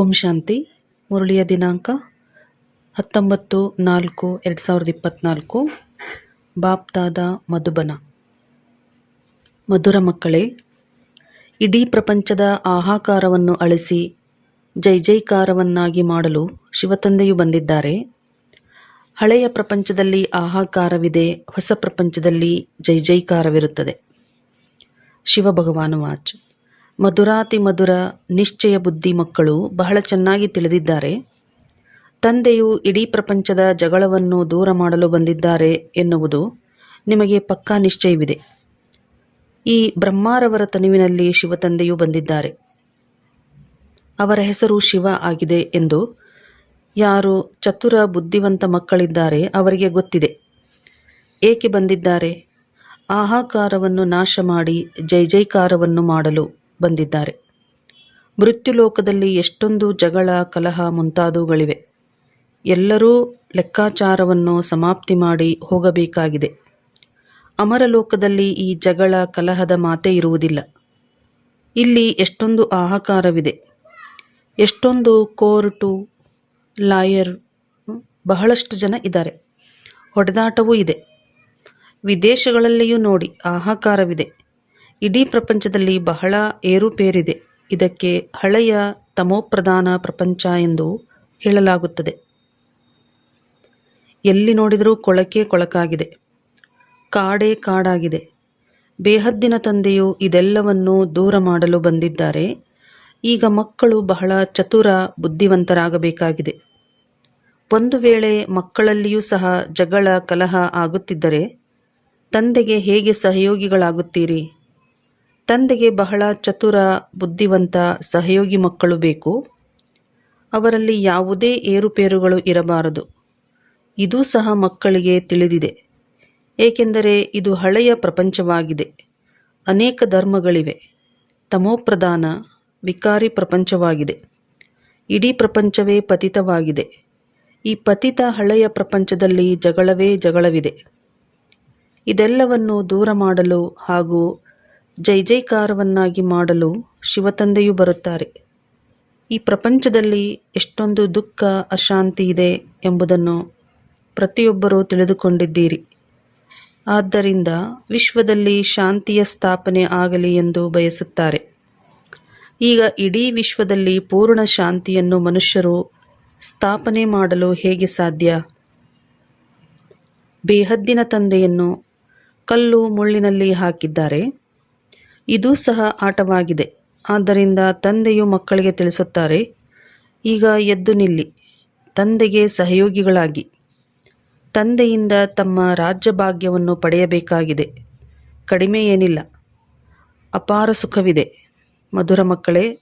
ಓಂ ಶಾಂತಿ, ಮುರಳಿಯ ದಿನಾಂಕ ಹತ್ತೊಂಬತ್ತು ನಾಲ್ಕು ಎರಡು ಸಾವಿರದ ಇಪ್ಪತ್ತ್ನಾಲ್ಕು ಬಾಪ್ತಾದ ಮಧುಬನ. ಮಧುರ ಮಕ್ಕಳೇ, ಇಡೀ ಪ್ರಪಂಚದ ಆಹಾಕಾರವನ್ನು ಅಳಿಸಿ ಜೈ ಜೈಕಾರವನ್ನಾಗಿ ಮಾಡಲು ಶಿವತಂದೆಯು ಬಂದಿದ್ದಾರೆ. ಹಳೆಯ ಪ್ರಪಂಚದಲ್ಲಿ ಆಹಾಕಾರವಿದೆ, ಹೊಸ ಪ್ರಪಂಚದಲ್ಲಿ ಜೈ ಜೈಕಾರವಿರುತ್ತದೆ. ಶಿವ ಭಗವಾನು ವಾಚ್. ಮಧುರಾತಿ ಮಧುರ ನಿಶ್ಚಯ ಬುದ್ಧಿ ಮಕ್ಕಳು ಬಹಳ ಚೆನ್ನಾಗಿ ತಿಳಿದಿದ್ದಾರೆ. ತಂದೆಯು ಇಡೀ ಪ್ರಪಂಚದ ಜಗಳವನ್ನು ದೂರ ಮಾಡಲು ಬಂದಿದ್ದಾರೆ ಎನ್ನುವುದು ನಿಮಗೆ ಪಕ್ಕಾ ನಿಶ್ಚಯವಿದೆ. ಈ ಬ್ರಹ್ಮಾರವರ ತನುವಿನಲ್ಲಿ ಶಿವತಂದೆಯು ಬಂದಿದ್ದಾರೆ. ಅವರ ಹೆಸರು ಶಿವ ಆಗಿದೆ ಎಂದು ಯಾರು ಚತುರ ಬುದ್ಧಿವಂತ ಮಕ್ಕಳಿದ್ದಾರೆ ಅವರಿಗೆ ಗೊತ್ತಿದೆ. ಏಕೆ ಬಂದಿದ್ದಾರೆ? ಆಹಾಕಾರವನ್ನು ನಾಶ ಮಾಡಿ ಜೈ ಜೈಕಾರವನ್ನು ಮಾಡಲು ಬಂದಿದ್ದಾರೆ. ಮೃತ್ಯುಲೋಕದಲ್ಲಿ ಎಷ್ಟೊಂದು ಜಗಳ, ಕಲಹ ಮುಂತಾದವುಗಳಿವೆ. ಎಲ್ಲರೂ ಲೆಕ್ಕಾಚಾರವನ್ನು ಸಮಾಪ್ತಿ ಮಾಡಿ ಹೋಗಬೇಕಾಗಿದೆ. ಅಮರಲೋಕದಲ್ಲಿ ಈ ಜಗಳ, ಕಲಹದ ಮಾತೇ ಇರುವುದಿಲ್ಲ. ಇಲ್ಲಿ ಎಷ್ಟೊಂದು ಆಹಾಕಾರವಿದೆ. ಎಷ್ಟೊಂದು ಕೋರ್ಟು, ಲಾಯರ್ ಬಹಳಷ್ಟು ಜನ ಇದ್ದಾರೆ. ಹೊಡೆದಾಟವೂ ಇದೆ. ವಿದೇಶಗಳಲ್ಲಿಯೂ ನೋಡಿ ಆಹಾಕಾರವಿದೆ. ಇಡೀ ಪ್ರಪಂಚದಲ್ಲಿ ಬಹಳ ಏರುಪೇರಿದೆ. ಇದಕ್ಕೆ ಹಳೆಯ ತಮೋಪ್ರಧಾನ ಪ್ರಪಂಚ ಎಂದು ಹೇಳಲಾಗುತ್ತದೆ. ಎಲ್ಲಿ ನೋಡಿದರೂ ಕೊಳಕೆ ಕೊಳಕಾಗಿದೆ. ಕಾಡೇ ಕಾಡಾಗಿದೆ. ಬೇಹದ್ದಿನ ತಂದೆಯು ಇದೆಲ್ಲವನ್ನು ದೂರ ಮಾಡಲು ಬಂದಿದ್ದಾರೆ. ಈಗ ಮಕ್ಕಳು ಬಹಳ ಚತುರ ಬುದ್ಧಿವಂತರಾಗಬೇಕಾಗಿದೆ. ಒಂದು ವೇಳೆ ಮಕ್ಕಳಲ್ಲಿಯೂ ಸಹ ಜಗಳ ಕಲಹ ಆಗುತ್ತಿದ್ದರೆ, ತಂದೆಗೆ ಹೇಗೆ ಸಹಯೋಗಿಗಳಾಗುತ್ತೀರಿ? ತಂದೆಗೆ ಬಹಳ ಚತುರ ಬುದ್ಧಿವಂತ ಸಹಯೋಗಿ ಮಕ್ಕಳು ಬೇಕು. ಅವರಲ್ಲಿ ಯಾವುದೇ ಏರುಪೇರುಗಳು ಇರಬಾರದು. ಇದೂ ಸಹ ಮಕ್ಕಳಿಗೆ ತಿಳಿದಿದೆ. ಏಕೆಂದರೆ ಇದು ಹಳೆಯ ಪ್ರಪಂಚವಾಗಿದೆ. ಅನೇಕ ಧರ್ಮಗಳಿವೆ. ತಮೋಪ್ರಧಾನ, ವಿಕಾರಿ ಪ್ರಪಂಚವಾಗಿದೆ. ಇಡೀ ಪ್ರಪಂಚವೇ ಪತಿತವಾಗಿದೆ. ಈ ಪತಿತ ಹಳೆಯ ಪ್ರಪಂಚದಲ್ಲಿ ಜಗಳವೇ ಜಗಳವಿದೆ. ಇದೆಲ್ಲವನ್ನು ದೂರ ಮಾಡಲು ಹಾಗೂ ಜೈ ಜೈಕಾರವನ್ನಾಗಿ ಮಾಡಲು ಶಿವತಂದೆಯು ಬರುತ್ತಾರೆ. ಈ ಪ್ರಪಂಚದಲ್ಲಿ ಎಷ್ಟೊಂದು ದುಃಖ, ಅಶಾಂತಿ ಇದೆ ಎಂಬುದನ್ನು ಪ್ರತಿಯೊಬ್ಬರೂ ತಿಳಿದುಕೊಂಡಿದ್ದೀರಿ. ಆದ್ದರಿಂದ ವಿಶ್ವದಲ್ಲಿ ಶಾಂತಿಯ ಸ್ಥಾಪನೆ ಆಗಲಿ ಎಂದು ಬಯಸುತ್ತಾರೆ. ಈಗ ಇಡೀ ವಿಶ್ವದಲ್ಲಿ ಪೂರ್ಣ ಶಾಂತಿಯನ್ನು ಮನುಷ್ಯರು ಸ್ಥಾಪನೆ ಮಾಡಲು ಹೇಗೆ ಸಾಧ್ಯ? ಬೇಹದ್ದಿನ ತಂದೆಯನ್ನು ಕಲ್ಲು ಮುಳ್ಳಿನಲ್ಲಿ ಹಾಕಿದ್ದಾರೆ. ಇದೂ ಸಹ ಆಟವಾಗಿದೆ. ಆದ್ದರಿಂದ ತಂದೆಯು ಮಕ್ಕಳಿಗೆ ತಿಳಿಸುತ್ತಾರೆ, ಈಗ ಎದ್ದು ನಿಲ್ಲಿ, ತಂದೆಗೆ ಸಹಯೋಗಿಗಳಾಗಿ. ತಂದೆಯಿಂದ ತಮ್ಮ ರಾಜ್ಯಭಾಗ್ಯವನ್ನು ಪಡೆಯಬೇಕಾಗಿದೆ. ಕಡಿಮೆ ಏನಿಲ್ಲ. ಅಪಾರ ಸುಖವಿದೆ. ಮಧುರ ಮಕ್ಕಳೇ,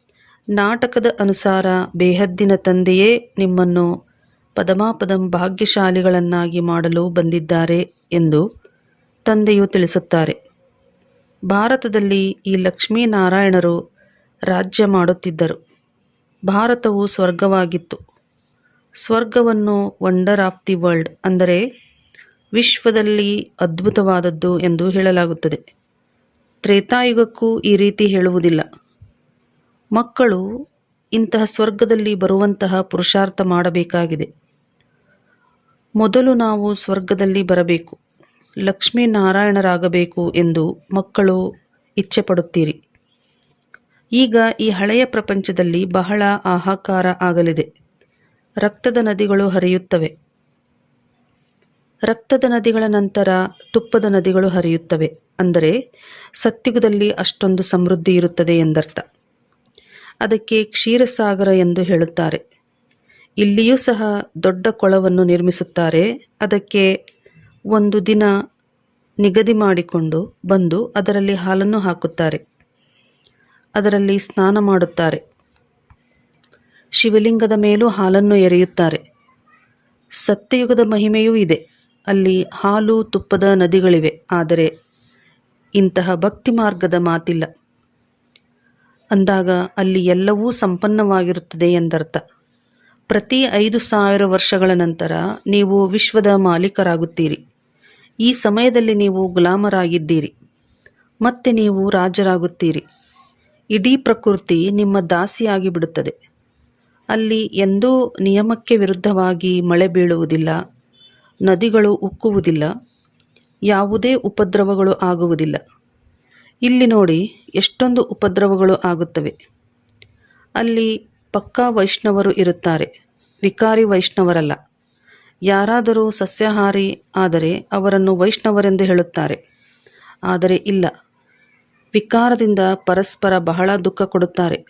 ನಾಟಕದ ಅನುಸಾರ ಬೇಹದ್ದಿನ ತಂದೆಯೇ ನಿಮ್ಮನ್ನು ಪದಮಾಪದಂ ಭಾಗ್ಯಶಾಲಿಗಳನ್ನಾಗಿ ಮಾಡಲು ಬಂದಿದ್ದಾರೆ ಎಂದು ತಂದೆಯು ತಿಳಿಸುತ್ತಾರೆ. ಭಾರತದಲ್ಲಿ ಈ ಲಕ್ಷ್ಮೀನಾರಾಯಣರು ರಾಜ್ಯ ಮಾಡುತ್ತಿದ್ದರು. ಭಾರತವು ಸ್ವರ್ಗವಾಗಿತ್ತು. ಸ್ವರ್ಗವನ್ನು ವಂಡರ್ ಆಫ್ ದಿ ವರ್ಲ್ಡ್ ಅಂದರೆ ವಿಶ್ವದಲ್ಲಿ ಅದ್ಭುತವಾದದ್ದು ಎಂದು ಹೇಳಲಾಗುತ್ತದೆ. ತ್ರೇತಾಯುಗಕ್ಕೂ ಈ ರೀತಿ ಹೇಳುವುದಿಲ್ಲ. ಮಕ್ಕಳು ಇಂತಹ ಸ್ವರ್ಗದಲ್ಲಿ ಬರುವಂತಹ ಪುರುಷಾರ್ಥ ಮಾಡಬೇಕಾಗಿದೆ. ಮೊದಲು ನಾವು ಸ್ವರ್ಗದಲ್ಲಿ ಬರಬೇಕು. ಲಕ್ಷ್ಮೀನಾರಾಯಣರಾಗಬೇಕು ಎಂದು ಮಕ್ಕಳು ಇಚ್ಛೆ ಪಡುತ್ತೀರಿ ಈಗ ಈ ಹಳೆಯ ಪ್ರಪಂಚದಲ್ಲಿ ಬಹಳ ಆಹಾಕಾರ ಆಗಲಿದೆ. ರಕ್ತದ ನದಿಗಳು ಹರಿಯುತ್ತವೆ. ರಕ್ತದ ನದಿಗಳ ನಂತರ ತುಪ್ಪದ ನದಿಗಳು ಹರಿಯುತ್ತವೆ ಅಂದರೆ ಸತ್ಯುಗದಲ್ಲಿ ಅಷ್ಟೊಂದು ಸಮೃದ್ಧಿ ಇರುತ್ತದೆ ಎಂದರ್ಥ. ಅದಕ್ಕೆ ಕ್ಷೀರಸಾಗರ ಎಂದು ಹೇಳುತ್ತಾರೆ. ಇಲ್ಲಿಯೂ ಸಹ ದೊಡ್ಡ ಕೊಳವನ್ನು ನಿರ್ಮಿಸುತ್ತಾರೆ. ಅದಕ್ಕೆ ಒಂದು ದಿನ ನಿಗದಿ ಮಾಡಿಕೊಂಡು ಬಂದು ಅದರಲ್ಲಿ ಹಾಲನ್ನು ಹಾಕುತ್ತಾರೆ. ಅದರಲ್ಲಿ ಸ್ನಾನ ಮಾಡುತ್ತಾರೆ. ಶಿವಲಿಂಗದ ಮೇಲೂ ಹಾಲನ್ನು ಎರೆಯುತ್ತಾರೆ. ಸತ್ಯಯುಗದ ಮಹಿಮೆಯೂ ಇದೆ. ಅಲ್ಲಿ ಹಾಲು ತುಪ್ಪದ ನದಿಗಳಿವೆ. ಆದರೆ ಇಂತಹ ಭಕ್ತಿ ಮಾರ್ಗದ ಮಾತಿಲ್ಲ. ಅಂದಾಗ ಅಲ್ಲಿ ಎಲ್ಲವೂ ಸಂಪನ್ನವಾಗಿರುತ್ತದೆ ಎಂದರ್ಥ. ಪ್ರತಿ ಐದು ಸಾವಿರ ವರ್ಷಗಳ ನಂತರ ನೀವು ವಿಶ್ವದ ಮಾಲೀಕರಾಗುತ್ತೀರಿ. ಈ ಸಮಯದಲ್ಲಿ ನೀವು ಗುಲಾಮರಾಗಿದ್ದೀರಿ. ಮತ್ತೆ ನೀವು ರಾಜರಾಗುತ್ತೀರಿ. ಇಡೀ ಪ್ರಕೃತಿ ನಿಮ್ಮ ದಾಸಿಯಾಗಿ ಬಿಡುತ್ತದೆ. ಅಲ್ಲಿ ಎಂದೂ ನಿಯಮಕ್ಕೆ ವಿರುದ್ಧವಾಗಿ ಮಳೆ ಬೀಳುವುದಿಲ್ಲ, ನದಿಗಳು ಉಕ್ಕುವುದಿಲ್ಲ, ಯಾವುದೇ ಉಪದ್ರವಗಳು ಆಗುವುದಿಲ್ಲ. ಇಲ್ಲಿ ನೋಡಿ ಎಷ್ಟೊಂದು ಉಪದ್ರವಗಳು ಆಗುತ್ತವೆ. ಅಲ್ಲಿ ಪಕ್ಕಾ ವೈಷ್ಣವರು ಇರುತ್ತಾರೆ, ವಿಕಾರಿ ವೈಷ್ಣವರಲ್ಲ. ಯಾರಾದರೂ ಸಸ್ಯಾಹಾರಿ ಆದರೆ ಅವರನ್ನು ವೈಷ್ಣವರೆಂದು ಹೇಳುತ್ತಾರೆ. ಆದರೆ ಇಲ್ಲ, ವಿಕಾರದಿಂದ ಪರಸ್ಪರ ಬಹಳ ದುಃಖ ಕೊಡುತ್ತಾರೆ.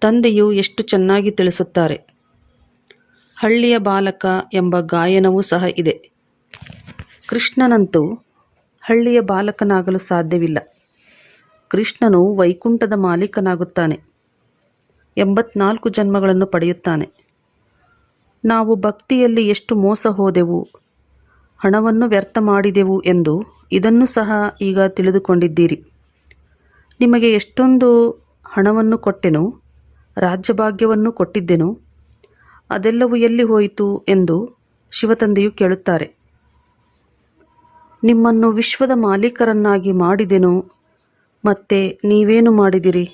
ತಂದೆಯು ಎಷ್ಟು ಚೆನ್ನಾಗಿ ತಿಳಿಸುತ್ತಾರೆ. ಹಳ್ಳಿಯ ಬಾಲಕ ಎಂಬ ಗಾಯನವೂ ಸಹ ಇದೆ. ಕೃಷ್ಣನಂತೂ ಹಳ್ಳಿಯ ಬಾಲಕನಾಗಲು ಸಾಧ್ಯವಿಲ್ಲ. ಕೃಷ್ಣನು ವೈಕುಂಠದ ಮಾಲೀಕನಾಗುತ್ತಾನೆ. ಎಂಬತ್ನಾಲ್ಕು ಜನ್ಮಗಳನ್ನು ಪಡೆಯುತ್ತಾನೆ. ನಾವು ಭಕ್ತಿಯಲ್ಲಿ ಎಷ್ಟು ಮೋಸ ಹೋದೆವು, ಹಣವನ್ನು ವ್ಯರ್ಥ ಮಾಡಿದೆವು ಎಂದು ಇದನ್ನು ಸಹ ಈಗ ತಿಳಿದುಕೊಂಡಿದ್ದೀರಿ. ನಿಮಗೆ ಎಷ್ಟೊಂದು ಹಣವನ್ನು ಕೊಟ್ಟೆನು, ರಾಜ್ಯಭಾಗ್ಯವನ್ನು ಕೊಟ್ಟಿದ್ದೆನು, ಅದೆಲ್ಲವೂ ಎಲ್ಲಿ ಹೋಯಿತು ಎಂದು ಶಿವತಂದೆಯು ಕೇಳುತ್ತಾರೆ. ನಿಮ್ಮನ್ನು ವಿಶ್ವದ ಮಾಲೀಕರನ್ನಾಗಿ ಮಾಡಿದೆನು, ಮತ್ತೆ ನೀವೇನು ಮಾಡಿದಿರಿ?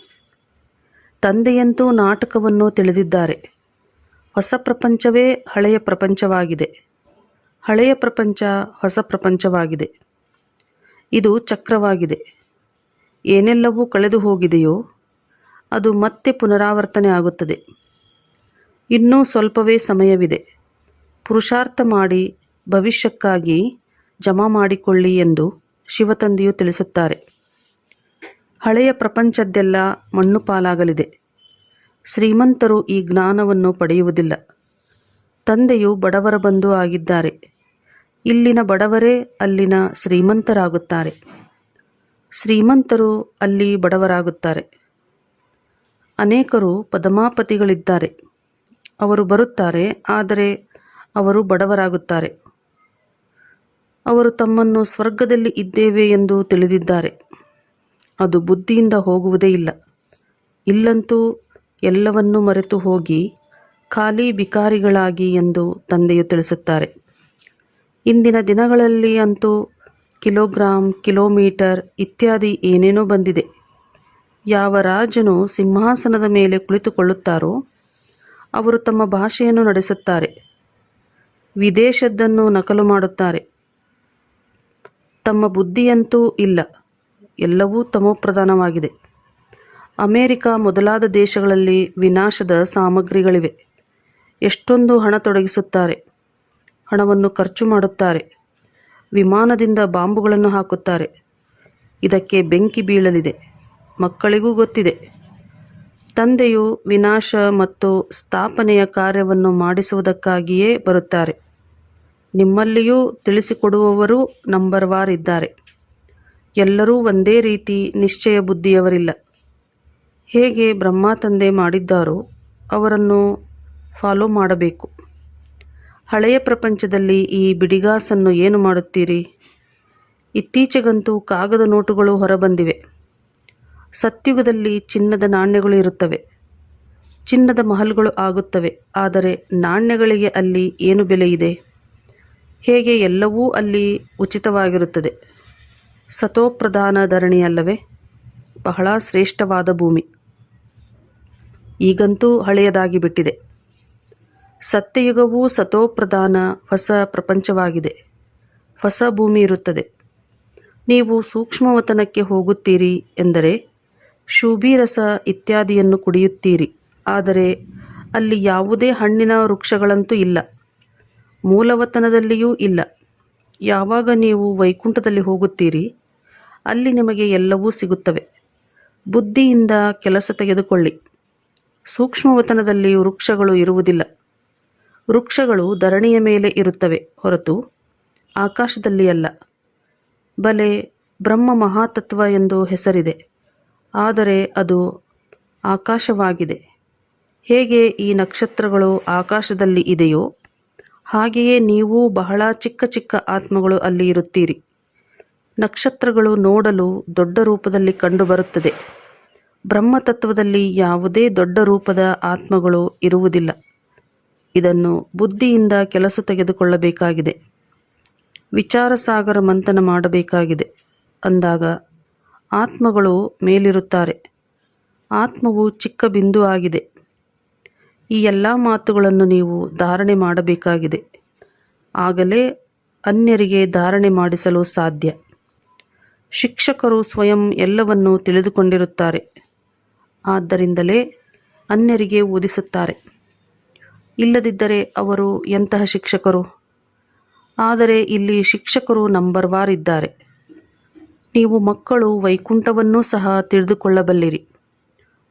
ತಂದೆಯಂತೂ ನಾಟಕವನ್ನು ತಿಳಿದಿದ್ದಾರೆ. ಹೊಸ ಪ್ರಪಂಚವೇ ಹಳೆಯ ಪ್ರಪಂಚವಾಗಿದೆ. ಹಳೆಯ ಪ್ರಪಂಚ ಹೊಸ ಪ್ರಪಂಚವಾಗಿದೆ. ಇದು ಚಕ್ರವಾಗಿದೆ. ಏನೆಲ್ಲವೂ ಕಳೆದು ಹೋಗಿದೆಯೋ ಅದು ಮತ್ತೆ ಪುನರಾವರ್ತನೆ ಆಗುತ್ತದೆ. ಇನ್ನೂ ಸ್ವಲ್ಪವೇ ಸಮಯವಿದೆ. ಪುರುಷಾರ್ಥ ಮಾಡಿ ಭವಿಷ್ಯಕ್ಕಾಗಿ ಜಮಾ ಮಾಡಿಕೊಳ್ಳಿ ಎಂದು ಶಿವತಂದೆಯು ತಿಳಿಸುತ್ತಾರೆ. ಹಳೆಯ ಪ್ರಪಂಚದ್ದೆಲ್ಲ ಮಣ್ಣು ಪಾಲಾಗಲಿದೆ. ಶ್ರೀಮಂತರು ಈ ಜ್ಞಾನವನ್ನು ಪಡೆಯುವುದಿಲ್ಲ. ತಂದೆಯು ಬಡವರ ಬಂಧು ಆಗಿದ್ದಾರೆ. ಇಲ್ಲಿನ ಬಡವರೇ ಅಲ್ಲಿನ ಶ್ರೀಮಂತರಾಗುತ್ತಾರೆ. ಶ್ರೀಮಂತರು ಅಲ್ಲಿ ಬಡವರಾಗುತ್ತಾರೆ. ಅನೇಕರು ಪದಮಾಪತಿಗಳಿದ್ದಾರೆ. ಅವರು ಬರುತ್ತಾರೆ, ಆದರೆ ಅವರು ಬಡವರಾಗುತ್ತಾರೆ. ಅವರು ತಮ್ಮನ್ನು ಸ್ವರ್ಗದಲ್ಲಿ ಇದ್ದೇವೆ ಎಂದು ತಿಳಿದಿದ್ದಾರೆ. ಅದು ಬುದ್ಧಿಯಿಂದ ಹೋಗುವುದೇ ಇಲ್ಲ. ಇಲ್ಲಂತೂ ಎಲ್ಲವನ್ನೂ ಮರೆತು ಹೋಗಿ ಖಾಲಿ ಬಿಕಾರಿಗಳಾಗಿ ಎಂದು ತಂದೆಯು ತಿಳಿಸುತ್ತಾರೆ. ಇಂದಿನ ದಿನಗಳಲ್ಲಿ ಅಂತೂ ಕಿಲೋಗ್ರಾಮ್ ಕಿಲೋಮೀಟರ್ ಇತ್ಯಾದಿ ಏನೇನೋ ಬಂದಿದೆ. ಯಾವ ರಾಜನು ಸಿಂಹಾಸನದ ಮೇಲೆ ಕುಳಿತುಕೊಳ್ಳುತ್ತಾರೋ ಅವರು ತಮ್ಮ ಭಾಷೆಯನ್ನು ನಡೆಸುತ್ತಾರೆ. ವಿದೇಶದ್ದನ್ನು ನಕಲು ಮಾಡುತ್ತಾರೆ. ತಮ್ಮ ಬುದ್ಧಿಯಂತೂ ಇಲ್ಲ. ಎಲ್ಲವೂ ತಮೋಪ್ರಧಾನವಾಗಿದೆ. ಅಮೇರಿಕ ಮೊದಲಾದ ದೇಶಗಳಲ್ಲಿ ವಿನಾಶದ ಸಾಮಗ್ರಿಗಳಿವೆ. ಎಷ್ಟೊಂದು ಹಣ ತೊಡಗಿಸುತ್ತಾರೆ, ಹಣವನ್ನು ಖರ್ಚು ಮಾಡುತ್ತಾರೆ, ವಿಮಾನದಿಂದ ಬಾಂಬುಗಳನ್ನು ಹಾಕುತ್ತಾರೆ. ಇದಕ್ಕೆ ಬೆಂಕಿ ಬೀಳಲಿದೆ, ಮಕ್ಕಳಿಗೂ ಗೊತ್ತಿದೆ. ತಂದೆಯು ವಿನಾಶ ಮತ್ತು ಸ್ಥಾಪನೆಯ ಕಾರ್ಯವನ್ನು ಮಾಡಿಸುವುದಕ್ಕಾಗಿಯೇ ಬರುತ್ತಾರೆ. ನಿಮ್ಮಲ್ಲಿಯೂ ತಿಳಿಸಿಕೊಡುವವರು ಇದ್ದಾರೆ. ಎಲ್ಲರೂ ಒಂದೇ ರೀತಿ ನಿಶ್ಚಯ ಬುದ್ಧಿಯವರಿಲ್ಲ. ಹೇಗೆ ಬ್ರಹ್ಮ ತಂದೆ ಮಾಡಿದ್ದಾರೋ ಅವರನ್ನು ಫಾಲೋ ಮಾಡಬೇಕು. ಹಳೆಯ ಪ್ರಪಂಚದಲ್ಲಿ ಈ ಬಿಡಿಗಾಸನ್ನು ಏನು ಮಾಡುತ್ತೀರಿ? ಇತ್ತೀಚೆಗಂತೂ ಕಾಗದ ನೋಟುಗಳು ಹೊರಬಂದಿವೆ. ಸತ್ಯುಗದಲ್ಲಿ ಚಿನ್ನದ ನಾಣ್ಯಗಳು ಇರುತ್ತವೆ. ಚಿನ್ನದ ಮಹಲ್ಗಳು ಆಗುತ್ತವೆ. ಆದರೆ ನಾಣ್ಯಗಳಿಗೆ ಅಲ್ಲಿ ಏನು ಬೆಲೆ ಇದೆ? ಹೇಗೆ ಎಲ್ಲವೂ ಅಲ್ಲಿ ಉಚಿತವಾಗಿರುತ್ತದೆ. ಸತೋಪ್ರಧಾನ ಧರಣಿ ಅಲ್ಲವೇ? ಬಹಳ ಶ್ರೇಷ್ಠವಾದ ಭೂಮಿ. ಈಗಂತೂ ಹಳೆಯದಾಗಿ ಬಿಟ್ಟಿದೆ. ಸತ್ಯಯುಗವೂ ಸತೋಪ್ರಧಾನ ಹೊಸ ಪ್ರಪಂಚವಾಗಿದೆ. ಹೊಸ ಭೂಮಿ ಇರುತ್ತದೆ. ನೀವು ಸೂಕ್ಷ್ಮವತನಕ್ಕೆ ಹೋಗುತ್ತೀರಿ ಎಂದರೆ ಶೂಭಿರಸ ಇತ್ಯಾದಿಯನ್ನು ಕುಡಿಯುತ್ತೀರಿ. ಆದರೆ ಅಲ್ಲಿ ಯಾವುದೇ ಹಣ್ಣಿನ ವೃಕ್ಷಗಳಂತೂ ಇಲ್ಲ. ಮೂಲವತನದಲ್ಲಿಯೂ ಇಲ್ಲ. ಯಾವಾಗ ನೀವು ವೈಕುಂಠದಲ್ಲಿ ಹೋಗುತ್ತೀರಿ, ಅಲ್ಲಿ ನಿಮಗೆ ಎಲ್ಲವೂ ಸಿಗುತ್ತವೆ. ಬುದ್ಧಿಯಿಂದ ಕೆಲಸ ತೆಗೆದುಕೊಳ್ಳಿ. ಸೂಕ್ಷ್ಮವತನದಲ್ಲಿ ವೃಕ್ಷಗಳು ಇರುವುದಿಲ್ಲ. ವೃಕ್ಷಗಳು ಧರಣಿಯ ಮೇಲೆ ಇರುತ್ತವೆ ಹೊರತು ಆಕಾಶದಲ್ಲಿ ಅಲ್ಲ. ಬಲೆ ಬ್ರಹ್ಮ ಮಹಾತತ್ವ ಎಂದು ಹೆಸರಿದೆ. ಆದರೆ ಅದು ಆಕಾಶವಾಗಿದೆ. ಹೇಗೆ ಈ ನಕ್ಷತ್ರಗಳು ಆಕಾಶದಲ್ಲಿ ಇದೆಯೋ ಹಾಗೆಯೇ ನೀವು ಬಹಳ ಚಿಕ್ಕ ಚಿಕ್ಕ ಆತ್ಮಗಳು ಅಲ್ಲಿ ಇರುತ್ತೀರಿ. ನಕ್ಷತ್ರಗಳು ನೋಡಲು ದೊಡ್ಡ ರೂಪದಲ್ಲಿ ಕಂಡುಬರುತ್ತದೆ. ಬ್ರಹ್ಮತತ್ವದಲ್ಲಿ ಯಾವುದೇ ದೊಡ್ಡ ರೂಪದ ಆತ್ಮಗಳು ಇರುವುದಿಲ್ಲ. ಇದನ್ನು ಬುದ್ಧಿಯಿಂದ ಕೆಲಸ ತೆಗೆದುಕೊಳ್ಳಬೇಕಾಗಿದೆ. ವಿಚಾರ ಸಾಗರ ಮಂಥನ ಮಾಡಬೇಕಾಗಿದೆ. ಅಂದಾಗ ಆತ್ಮಗಳು ಮೇಲಿರುತ್ತಾರೆ. ಆತ್ಮವು ಚಿಕ್ಕ ಬಿಂದು ಆಗಿದೆ. ಈ ಎಲ್ಲ ಮಾತುಗಳನ್ನು ನೀವು ಧಾರಣೆ ಮಾಡಬೇಕಾಗಿದೆ. ಆಗಲೇ ಅನ್ಯರಿಗೆ ಧಾರಣೆ ಮಾಡಿಸಲು ಸಾಧ್ಯ. ಶಿಕ್ಷಕರು ಸ್ವಯಂ ಎಲ್ಲವನ್ನೂ ತಿಳಿದುಕೊಂಡಿರುತ್ತಾರೆ. ಆದ್ದರಿಂದಲೇ ಅನ್ಯರಿಗೆ ಓದಿಸುತ್ತಾರೆ. ಇಲ್ಲದಿದ್ದರೆ ಅವರು ಎಂತಹ ಶಿಕ್ಷಕರು? ಆದರೆ ಇಲ್ಲಿ ಶಿಕ್ಷಕರು ನಂಬರ್ ವಾರ್ ಇದ್ದಾರೆ. ನೀವು ಮಕ್ಕಳು ವೈಕುಂಠವನ್ನೂ ಸಹ ತಿಳಿದುಕೊಳ್ಳಬಲ್ಲಿರಿ.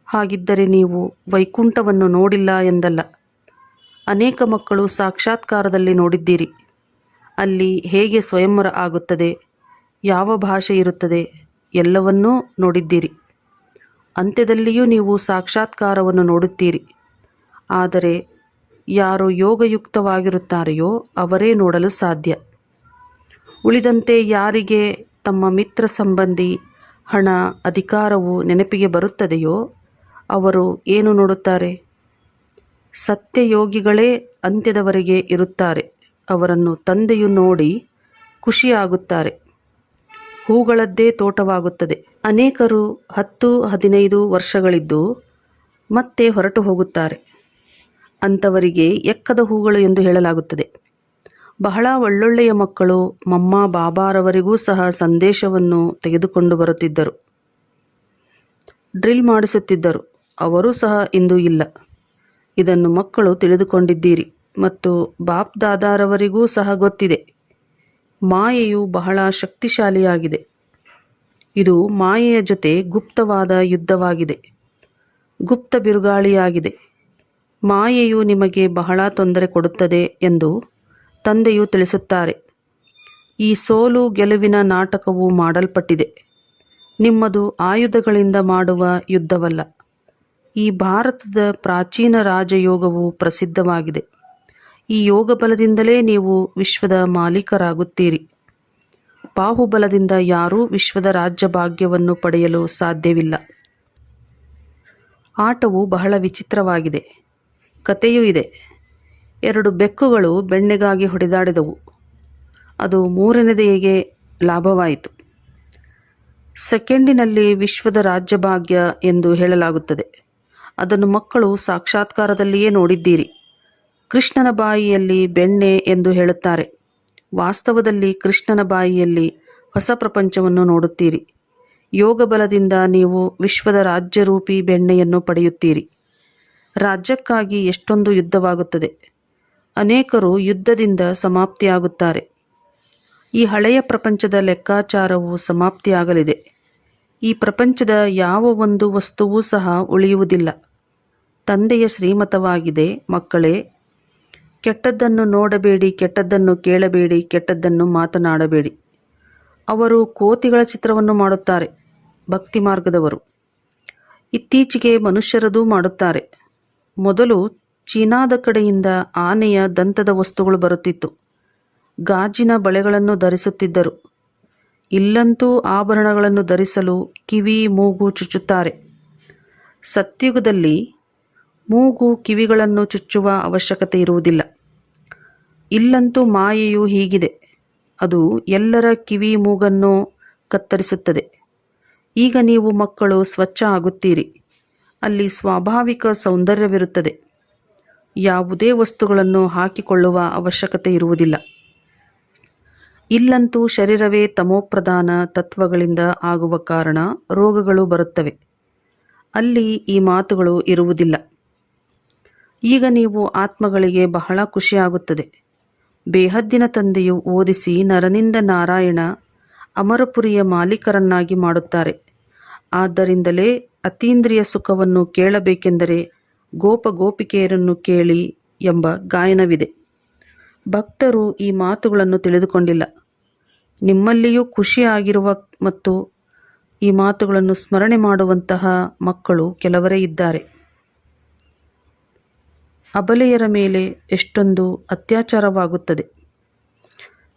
ಹಾಗಿದ್ದರೆ ನೀವು ವೈಕುಂಠವನ್ನು ನೋಡಿಲ್ಲ ಎಂದಲ್ಲ. ಅನೇಕ ಮಕ್ಕಳು ಸಾಕ್ಷಾತ್ಕಾರದಲ್ಲಿ ನೋಡಿದ್ದೀರಿ. ಅಲ್ಲಿ ಹೇಗೆ ಸ್ವಯಂವರ ಆಗುತ್ತದೆ? ಯಾವ ಭಾಷೆ ಇರುತ್ತದೆ ಎಲ್ಲವನ್ನೂ ನೋಡಿದ್ದೀರಿ. ಅಂತ್ಯದಲ್ಲಿಯೂ ನೀವು ಸಾಕ್ಷಾತ್ಕಾರವನ್ನು ನೋಡುತ್ತೀರಿ. ಆದರೆ ಯಾರು ಯೋಗಯುಕ್ತವಾಗಿರುತ್ತಾರೆಯೋ ಅವರೇ ನೋಡಲು ಸಾಧ್ಯ. ಉಳಿದಂತೆ ಯಾರಿಗೆ ತಮ್ಮ ಮಿತ್ರ ಸಂಬಂಧಿ ಹಣ, ಅಧಿಕಾರವು ನೆನಪಿಗೆ ಬರುತ್ತದೆಯೋ ಅವರು ಏನು ನೋಡುತ್ತಾರೆ? ಸತ್ಯಯೋಗಿಗಳೇ ಅಂತ್ಯದವರೆಗೆ ಇರುತ್ತಾರೆ. ಅವರನ್ನು ತಂದೆಯು ನೋಡಿ ಖುಷಿಯಾಗುತ್ತಾರೆ. ಹೂಗಳದ್ದೇ ತೋಟವಾಗುತ್ತದೆ. ಅನೇಕರು ಹತ್ತು, ಹದಿನೈದು ವರ್ಷಗಳಿದ್ದು ಮತ್ತೆ ಹೊರಟು ಹೋಗುತ್ತಾರೆ. ಅಂಥವರಿಗೆ ಎಕ್ಕದ ಹೂಗಳು ಎಂದು ಹೇಳಲಾಗುತ್ತದೆ. ಬಹಳ ಒಳ್ಳೊಳ್ಳೆಯ ಮಕ್ಕಳು ಮಮ್ಮ, ಬಾಬಾರವರಿಗೂ ಸಹ ಸಂದೇಶವನ್ನು ತೆಗೆದುಕೊಂಡು ಬರುತ್ತಿದ್ದರು. ಡ್ರಿಲ್ ಮಾಡಿಸುತ್ತಿದ್ದರು. ಅವರೂ ಸಹ ಇಂದು ಇಲ್ಲ. ಇದನ್ನು ಮಕ್ಕಳು ತಿಳಿದುಕೊಂಡಿದ್ದೀರಿ ಮತ್ತು ಬಾಪ್ ದಾದಾರವರಿಗೂ ಸಹ ಗೊತ್ತಿದೆ. ಮಾಯೆಯು ಬಹಳ ಶಕ್ತಿಶಾಲಿಯಾಗಿದೆ. ಇದು ಮಾಯೆಯ ಜೊತೆ ಗುಪ್ತವಾದ ಯುದ್ಧವಾಗಿದೆ. ಗುಪ್ತ ಬಿರುಗಾಳಿಯಾಗಿದೆ. ಮಾಯೆಯು ನಿಮಗೆ ಬಹಳ ತೊಂದರೆ ಕೊಡುತ್ತದೆ ಎಂದು ತಂದೆಯು ತಿಳಿಸುತ್ತಾರೆ. ಈ ಸೋಲು ಗೆಲುವಿನ ನಾಟಕವು ಮಾಡಲ್ಪಟ್ಟಿದೆ. ನಿಮ್ಮದು ಆಯುಧಗಳಿಂದ ಮಾಡುವ ಯುದ್ಧವಲ್ಲ. ಈ ಭಾರತದ ಪ್ರಾಚೀನ ರಾಜಯೋಗವು ಪ್ರಸಿದ್ಧವಾಗಿದೆ. ಈ ಯೋಗ ಬಲದಿಂದಲೇ ನೀವು ವಿಶ್ವದ ಮಾಲೀಕರಾಗುತ್ತೀರಿ. ಬಾಹುಬಲದಿಂದ ಯಾರೂ ವಿಶ್ವದ ರಾಜ್ಯ ಭಾಗ್ಯವನ್ನು ಪಡೆಯಲು ಸಾಧ್ಯವಿಲ್ಲ. ಆಟವು ಬಹಳ ವಿಚಿತ್ರವಾಗಿದೆ. ಕಥೆಯೂ ಇದೆ. ಎರಡು ಬೆಕ್ಕುಗಳು ಬೆಣ್ಣೆಗಾಗಿ ಹೊಡೆದಾಡಿದವು. ಅದು ಮೂರನೆದೆಯಗೆ ಲಾಭವಾಯಿತು. ಸೆಕೆಂಡಿನಲ್ಲಿ ವಿಶ್ವದ ರಾಜ್ಯಭಾಗ್ಯ ಎಂದು ಹೇಳಲಾಗುತ್ತದೆ. ಅದನ್ನು ಮಕ್ಕಳು ಸಾಕ್ಷಾತ್ಕಾರದಲ್ಲಿಯೇ ನೋಡಿದ್ದೀರಿ. ಕೃಷ್ಣನ ಬಾಯಿಯಲ್ಲಿ ಬೆಣ್ಣೆ ಎಂದು ಹೇಳುತ್ತಾರೆ. ವಾಸ್ತವದಲ್ಲಿ ಕೃಷ್ಣನ ಬಾಯಿಯಲ್ಲಿ ಹೊಸ ಪ್ರಪಂಚವನ್ನು ನೋಡುತ್ತೀರಿ. ಯೋಗ ಬಲದಿಂದ ನೀವು ವಿಶ್ವದ ರಾಜ್ಯರೂಪಿ ಬೆಣ್ಣೆಯನ್ನು ಪಡೆಯುತ್ತೀರಿ. ರಾಜ್ಯಕ್ಕಾಗಿ ಎಷ್ಟೊಂದು ಯುದ್ಧವಾಗುತ್ತದೆ. ಅನೇಕರು ಯುದ್ಧದಿಂದ ಸಮಾಪ್ತಿಯಾಗುತ್ತಾರೆ. ಈ ಹಳೆಯ ಪ್ರಪಂಚದ ಲೆಕ್ಕಾಚಾರವು ಸಮಾಪ್ತಿಯಾಗಲಿದೆ. ಈ ಪ್ರಪಂಚದ ಯಾವ ಒಂದು ವಸ್ತುವೂ ಸಹ ಉಳಿಯುವುದಿಲ್ಲ. ತಂದೆಯ ಶ್ರೀಮತವಾಗಿದೆ, ಮಕ್ಕಳೇ ಕೆಟ್ಟದ್ದನ್ನು ನೋಡಬೇಡಿ, ಕೆಟ್ಟದ್ದನ್ನು ಕೇಳಬೇಡಿ, ಕೆಟ್ಟದ್ದನ್ನು ಮಾತನಾಡಬೇಡಿ. ಅವರು ಕೋತಿಗಳ ಚಿತ್ರವನ್ನು ಮಾಡುತ್ತಾರೆ, ಭಕ್ತಿ ಮಾರ್ಗದವರು. ಇತ್ತೀಚೆಗೆ ಮನುಷ್ಯರದು ಮಾಡುತ್ತಾರೆ. ಮೊದಲು ಚೀನಾದ ಕಡೆಯಿಂದ ಆನೆಯ ದಂತದ ವಸ್ತುಗಳು ಬರುತ್ತಿತ್ತು. ಗಾಜಿನ ಬಳೆಗಳನ್ನು ಧರಿಸುತ್ತಿದ್ದರು. ಇಲ್ಲಂತೂ ಆಭರಣಗಳನ್ನು ಧರಿಸಲು ಕಿವಿ, ಮೂಗು ಚುಚ್ಚುತ್ತಾರೆ. ಸತ್ಯುಗದಲ್ಲಿ ಮೂಗು ಕಿವಿಗಳನ್ನು ಚುಚ್ಚುವ ಅವಶ್ಯಕತೆ ಇರುವುದಿಲ್ಲ. ಇಲ್ಲಂತೂ ಮಾಯೆಯು ಹೀಗಿದೆ. ಅದು ಎಲ್ಲರ ಕಿವಿ ಮೂಗನ್ನು ಕತ್ತರಿಸುತ್ತದೆ. ಈಗ ನೀವು ಮಕ್ಕಳು ಸ್ವಚ್ಛ ಆಗುತ್ತೀರಿ. ಅಲ್ಲಿ ಸ್ವಾಭಾವಿಕ ಸೌಂದರ್ಯವಿರುತ್ತದೆ. ಯಾವುದೇ ವಸ್ತುಗಳನ್ನು ಹಾಕಿಕೊಳ್ಳುವ ಅವಶ್ಯಕತೆ ಇರುವುದಿಲ್ಲ. ಇಲ್ಲಂತೂ ಶರೀರವೇ ತಮೋಪ್ರಧಾನ ತತ್ವಗಳಿಂದ ಆಗುವ ಕಾರಣ ರೋಗಗಳು ಬರುತ್ತವೆ. ಅಲ್ಲಿ ಈ ಮಾತುಗಳು ಇರುವುದಿಲ್ಲ. ಈಗ ನೀವು ಆತ್ಮಗಳಿಗೆ ಬಹಳ ಖುಷಿಯಾಗುತ್ತದೆ. ಬೇಹದ್ದಿನ ತಂದೆಯು ಓದಿಸಿ ನರನಿಂದ ನಾರಾಯಣ ಅಮರಪುರಿಯ ಮಾಲೀಕರನ್ನಾಗಿ ಮಾಡುತ್ತಾರೆ. ಆದ್ದರಿಂದಲೇ ಅತೀಂದ್ರಿಯ ಸುಖವನ್ನು ಕೇಳಬೇಕೆಂದರೆ ಗೋಪ ಗೋಪಿಕೆಯರನ್ನು ಕೇಳಿ ಎಂಬ ಗಾಯನವಿದೆ. ಭಕ್ತರು ಈ ಮಾತುಗಳನ್ನು ತಿಳಿದುಕೊಂಡಿಲ್ಲ. ನಿಮ್ಮಲ್ಲಿಯೂ ಖುಷಿಯಾಗಿರುವ ಮತ್ತು ಈ ಮಾತುಗಳನ್ನು ಸ್ಮರಣೆ ಮಾಡುವಂತಹ ಮಕ್ಕಳು ಕೆಲವರೇ ಇದ್ದಾರೆ. ಅಬಲೆಯರ ಮೇಲೆ ಎಷ್ಟೊಂದು ಅತ್ಯಾಚಾರವಾಗುತ್ತದೆ.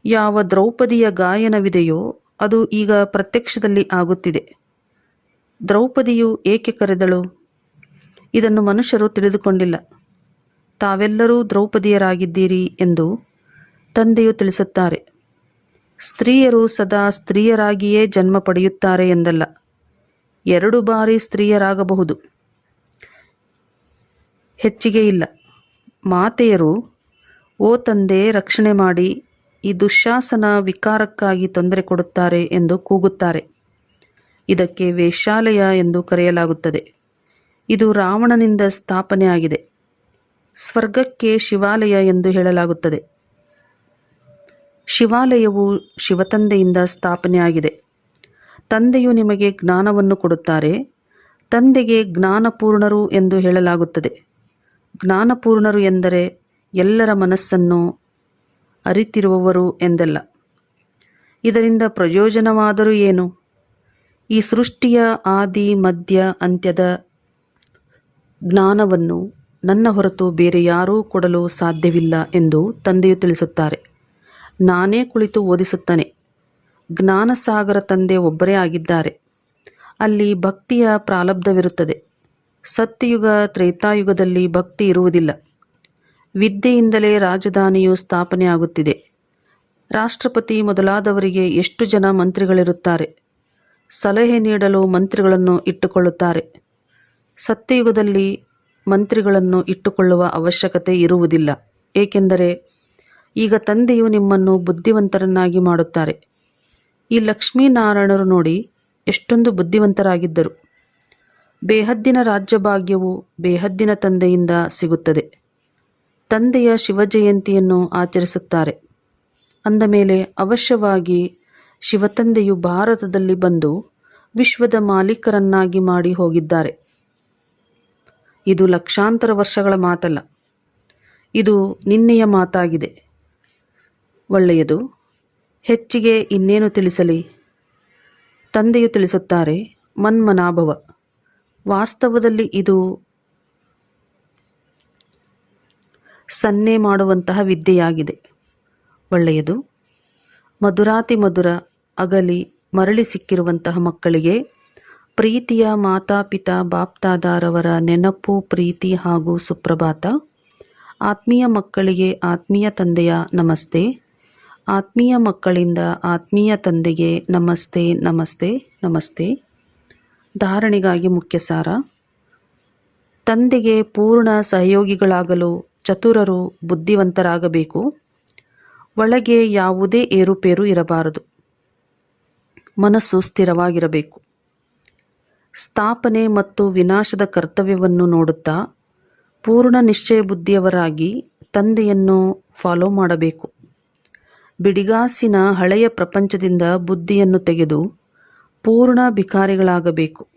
ಯಾವ ದ್ರೌಪದಿಯ ಗಾಯನವಿದೆಯೋ ಅದು ಈಗ ಪ್ರತ್ಯಕ್ಷದಲ್ಲಿ ಆಗುತ್ತಿದೆ. ದ್ರೌಪದಿಯು ಏಕೆ ಕರೆದಳು? ಇದನ್ನು ಮನುಷ್ಯರು ತಿಳಿದುಕೊಂಡಿಲ್ಲ. ತಾವೆಲ್ಲರೂ ದ್ರೌಪದಿಯರಾಗಿದ್ದೀರಿ ಎಂದು ತಂದೆಯು ತಿಳಿಸುತ್ತಾರೆ. ಸ್ತ್ರೀಯರು ಸದಾ ಸ್ತ್ರೀಯರಾಗಿಯೇ ಜನ್ಮ ಪಡೆಯುತ್ತಾರೆ ಎಂದಲ್ಲ. ಎರಡು ಬಾರಿ ಸ್ತ್ರೀಯರಾಗಬಹುದು. ಹೆಚ್ಚಿಗೆ ಇಲ್ಲ. ಮಾತೆಯರು, ಓ ತಂದೆ, ರಕ್ಷಣೆ ಮಾಡಿ, ಈ ದುಶ್ಯಾಸನ ವಿಕಾರಕ್ಕಾಗಿ ತೊಂದರೆ ಕೊಡುತ್ತಾರೆ ಎಂದು ಕೂಗುತ್ತಾರೆ. ಇದಕ್ಕೆ ವೇಶ್ಯಾಲಯ ಎಂದು ಕರೆಯಲಾಗುತ್ತದೆ. ಇದು ರಾವಣನಿಂದ ಸ್ಥಾಪನೆ ಆಗಿದೆ ಸ್ವರ್ಗಕ್ಕೆ ಶಿವಾಲಯ ಎಂದು ಹೇಳಲಾಗುತ್ತದೆ. ಶಿವಾಲಯವು ಶಿವತಂದೆಯಿಂದ ಸ್ಥಾಪನೆಯಾಗಿದೆ. ತಂದೆಯು ನಿಮಗೆ ಜ್ಞಾನವನ್ನು ಕೊಡುತ್ತಾರೆ. ತಂದೆಗೆ ಜ್ಞಾನಪೂರ್ಣರು ಎಂದು ಹೇಳಲಾಗುತ್ತದೆ. ಜ್ಞಾನಪೂರ್ಣರು ಎಂದರೆ ಎಲ್ಲರ ಮನಸ್ಸನ್ನು ಅರಿತಿರುವವರು ಎಂದಲ್ಲ. ಇದರಿಂದ ಪ್ರಯೋಜನವಾದರೂ ಏನು? ಈ ಸೃಷ್ಟಿಯ ಆದಿ, ಮಧ್ಯ, ಅಂತ್ಯದ ಜ್ಞಾನವನ್ನು ನನ್ನ ಹೊರತು ಬೇರೆ ಯಾರೂ ಕೊಡಲು ಸಾಧ್ಯವಿಲ್ಲ ಎಂದು ತಂದೆಯು ತಿಳಿಸುತ್ತಾರೆ. ನಾನೇ ಕುಳಿತು ಓದಿಸುತ್ತಾನೆ. ಜ್ಞಾನಸಾಗರ ತಂದೆ ಒಬ್ಬರೇ ಆಗಿದ್ದಾರೆ. ಅಲ್ಲಿ ಭಕ್ತಿಯ ಪ್ರಾಲಬ್ಧವಿರುತ್ತದೆ. ಸತ್ಯಯುಗ, ತ್ರೇತಾಯುಗದಲ್ಲಿ ಭಕ್ತಿ ಇರುವುದಿಲ್ಲ. ವಿದ್ಯೆಯಿಂದಲೇ ರಾಜಧಾನಿಯು ಸ್ಥಾಪನೆಯಾಗುತ್ತಿದೆ ರಾಷ್ಟ್ರಪತಿ ಮೊದಲಾದವರಿಗೆ ಎಷ್ಟು ಜನ ಮಂತ್ರಿಗಳಿರುತ್ತಾರೆ? ಸಲಹೆ ನೀಡಲು ಮಂತ್ರಿಗಳನ್ನು ಇಟ್ಟುಕೊಳ್ಳುತ್ತಾರೆ. ಸತ್ಯಯುಗದಲ್ಲಿ ಮಂತ್ರಿಗಳನ್ನು ಇಟ್ಟುಕೊಳ್ಳುವ ಅವಶ್ಯಕತೆ ಇರುವುದಿಲ್ಲ. ಏಕೆಂದರೆ ಈಗ ತಂದೆಯು ನಿಮ್ಮನ್ನು ಬುದ್ಧಿವಂತರನ್ನಾಗಿ ಮಾಡುತ್ತಾರೆ. ಈ ಲಕ್ಷ್ಮೀನಾರಾಯಣರು ನೋಡಿ ಎಷ್ಟೊಂದು ಬುದ್ಧಿವಂತರಾಗಿದ್ದರು. ಬೇಹದ್ದಿನ ರಾಜ್ಯಭಾಗ್ಯವು ಬೇಹದ್ದಿನ ತಂದೆಯಿಂದ ಸಿಗುತ್ತದೆ. ತಂದೆಯ ಶಿವಜಯಂತಿಯನ್ನು ಆಚರಿಸುತ್ತಾರೆ. ಅಂದ ಮೇಲೆ ಅವಶ್ಯವಾಗಿ ಶಿವತಂದೆಯು ಭಾರತದಲ್ಲಿ ಬಂದು ವಿಶ್ವದ ಮಾಲೀಕರನ್ನಾಗಿ ಮಾಡಿ ಹೋಗಿದ್ದಾರೆ. ಇದು ಲಕ್ಷಾಂತರ ವರ್ಷಗಳ ಮಾತಲ್ಲ. ಇದು ನಿನ್ನೆಯ ಮಾತಾಗಿದೆ. ಒಳ್ಳೆಯದು. ಹೆಚ್ಚಿಗೆ ಇನ್ನೇನು ತಿಳಿಸಲಿ? ತಂದೆಯು ತಿಳಿಸುತ್ತಾರೆ, ಮನ್ಮನಾಭವ. ವಾಸ್ತವದಲ್ಲಿ ಇದು ಸನ್ನೆ ಮಾಡುವಂತಹ ವಿದ್ಯೆಯಾಗಿದೆ. ಒಳ್ಳೆಯದು. ಮಧುರಾತಿ ಮಧುರ ಅಗಲಿ ಮರಳಿ ಸಿಕ್ಕಿರುವಂತಹ ಮಕ್ಕಳಿಗೆ ಪ್ರೀತಿಯ ಮಾತಾಪಿತಾ ಬಾಪ್ತಾದಾರವರ ನೆನಪು, ಪ್ರೀತಿ ಹಾಗೂ ಸುಪ್ರಭಾತ. ಆತ್ಮೀಯ ಮಕ್ಕಳಿಗೆ ಆತ್ಮೀಯ ತಂದೆಯ ನಮಸ್ತೆ. ಆತ್ಮೀಯ ಮಕ್ಕಳಿಂದ ಆತ್ಮೀಯ ತಂದೆಗೆ ನಮಸ್ತೆ ನಮಸ್ತೆ ನಮಸ್ತೆ. ಧಾರಣೆಗಾಗಿ ಮುಖ್ಯ ಸಾರ. ತಂದೆಗೆ ಪೂರ್ಣ ಸಹಯೋಗಿಗಳಾಗಲು ಚತುರರು ಬುದ್ಧಿವಂತರಾಗಬೇಕು. ಒಳಗೆ ಯಾವುದೇ ಏರುಪೇರು ಇರಬಾರದು. ಮನಸ್ಸು ಸ್ಥಿರವಾಗಿರಬೇಕು. ಸ್ಥಾಪನೆ ಮತ್ತು ವಿನಾಶದ ಕರ್ತವ್ಯವನ್ನು ನೋಡುತ್ತಾ ಪೂರ್ಣ ನಿಶ್ಚಯ ಬುದ್ಧಿಯವರಾಗಿ ತಂದೆಯನ್ನು ಫಾಲೋ ಮಾಡಬೇಕು. ಬಿಡಿಗಾಸಿನ ಹಳೆಯ ಪ್ರಪಂಚದಿಂದ ಬುದ್ಧಿಯನ್ನು ತೆಗೆದು ಪೂರ್ಣ ಭಿಕಾರಿಗಳಾಗಬೇಕು.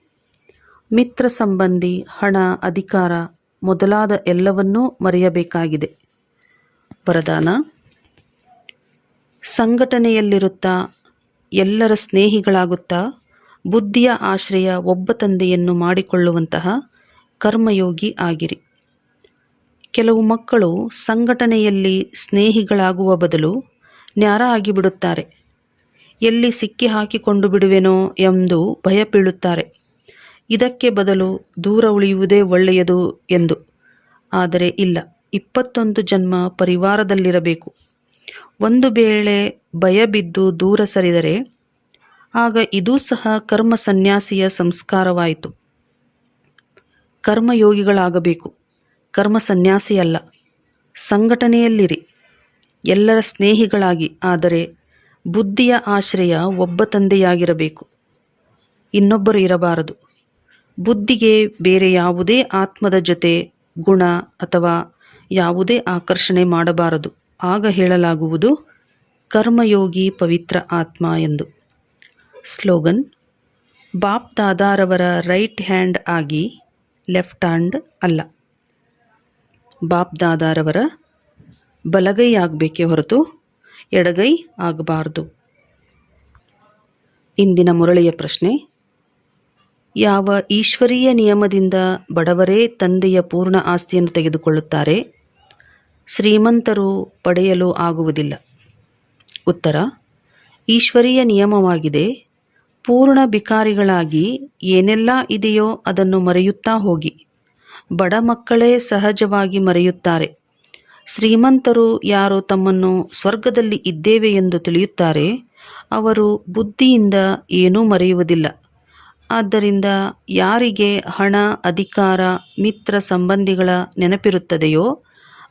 ಮಿತ್ರ ಸಂಬಂಧಿ, ಹಣ, ಅಧಿಕಾರ ಮೊದಲಾದ ಎಲ್ಲವನ್ನೂ ಮರೆಯಬೇಕಾಗಿದೆ. ವರದಾನ, ಸಂಘಟನೆಯಲ್ಲಿರುತ್ತಾ ಎಲ್ಲರ ಸ್ನೇಹಿಗಳಾಗುತ್ತಾ ಬುದ್ಧಿಯ ಆಶ್ರಯ ಒಬ್ಬ ತಂದೆಯನ್ನು ಮಾಡಿಕೊಳ್ಳುವಂತಹ ಕರ್ಮಯೋಗಿ ಆಗಿರಿ. ಕೆಲವು ಮಕ್ಕಳು ಸಂಘಟನೆಯಲ್ಲಿ ಸ್ನೇಹಿಗಳಾಗುವ ಬದಲು ನ್ಯಾರ ಆಗಿಬಿಡುತ್ತಾರೆ. ಎಲ್ಲಿ ಸಿಕ್ಕಿ ಹಾಕಿಕೊಂಡು ಬಿಡುವೆನೋ ಎಂದು ಭಯ ಬೀಳುತ್ತಾರೆ ಇದಕ್ಕೆ ಬದಲು ದೂರ ಉಳಿಯುವುದೇ ಒಳ್ಳೆಯದು ಎಂದು. ಆದರೆ ಇಲ್ಲ, ಇಪ್ಪತ್ತೊಂದು ಜನ್ಮ ಪರಿವಾರದಲ್ಲಿರಬೇಕು. ಒಂದು ವೇಳೆ ಭಯ ಬಿದ್ದು ದೂರ ಸರಿದರೆ, ಆಗ ಇದೂ ಸಹ ಕರ್ಮ ಸನ್ಯಾಸಿಯ ಸಂಸ್ಕಾರವಾಯಿತು. ಕರ್ಮಯೋಗಿಗಳಾಗಬೇಕು. ಕರ್ಮ ಸನ್ಯಾಸಿಯಲ್ಲ, ಸಂಘಟನೆಯಲ್ಲಿರಿ. ಎಲ್ಲರ ಸ್ನೇಹಿಗಳಾಗಿ, ಆದರೆ ಬುದ್ಧಿಯ ಆಶ್ರಯ ಒಬ್ಬ ತಂದೆಯಾಗಿರಬೇಕು. ಇನ್ನೊಬ್ಬರು ಇರಬಾರದು. ಬುದ್ಧಿಗೆ ಬೇರೆ ಯಾವುದೇ ಆತ್ಮದ ಜೊತೆ ಗುಣ ಅಥವಾ ಯಾವುದೇ ಆಕರ್ಷಣೆ ಮಾಡಬಾರದು. ಆಗ ಹೇಳಲಾಗುವುದು, ಕರ್ಮಯೋಗಿ ಪವಿತ್ರ ಆತ್ಮ ಎಂದು. ಸ್ಲೋಗನ್, ಬಾಪ್ ದಾದಾರವರ ರೈಟ್ ಹ್ಯಾಂಡ್ ಆಗಿ ಲೆಫ್ಟ್ ಹ್ಯಾಂಡ್ ಅಲ್ಲ. ಬಾಪ್ ದಾದಾರವರ ಬಲಗೈ ಹೊರತು ಎಡಗೈ ಆಗಬಾರದು. ಇಂದಿನ ಮುರಳಿಯ ಪ್ರಶ್ನೆ, ಯಾವ ಈಶ್ವರೀಯ ನಿಯಮದಿಂದ ಬಡವರೇ ತಂದೆಯ ಪೂರ್ಣ ಆಸ್ತಿಯನ್ನು ತೆಗೆದುಕೊಳ್ಳುತ್ತಾರೆ? ಶ್ರೀಮಂತರು ಪಡೆಯಲು ಆಗುವುದಿಲ್ಲ. ಉತ್ತರ, ಈಶ್ವರೀಯ ನಿಯಮವಾಗಿದೆ. ಪೂರ್ಣ ಬಿಕಾರಿಗಳಾಗಿ ಏನೆಲ್ಲ ಇದೆಯೋ ಅದನ್ನು ಮರೆಯುತ್ತಾ ಹೋಗಿ. ಬಡ ಮಕ್ಕಳೇ ಸಹಜವಾಗಿ ಮರೆಯುತ್ತಾರೆ. ಶ್ರೀಮಂತರು ಯಾರು ತಮ್ಮನ್ನು ಸ್ವರ್ಗದಲ್ಲಿ ಇದ್ದೇವೆ ಎಂದು ತಿಳಿಯುತ್ತಾರೆ. ಅವರು ಬುದ್ಧಿಯಿಂದ ಏನೂ ಮರೆಯುವುದಿಲ್ಲ. ಆದ್ದರಿಂದ ಯಾರಿಗೆ ಹಣ, ಅಧಿಕಾರ, ಮಿತ್ರ ಸಂಬಂಧಿಗಳ ನೆನಪಿರುತ್ತದೆಯೋ,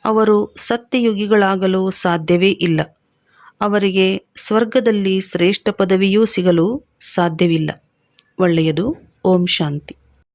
ಅವರು ಸತ್ಯಯುಗಿಗಳಾಗಲು ಸಾಧ್ಯವೇ ಇಲ್ಲ. ಅವರಿಗೆ ಸ್ವರ್ಗದಲ್ಲಿ ಶ್ರೇಷ್ಠ ಪದವಿಯೂ ಸಿಗಲು ಸಾಧ್ಯವಿಲ್ಲ. ಒಳ್ಳೆಯದು. ಓಂ ಶಾಂತಿ.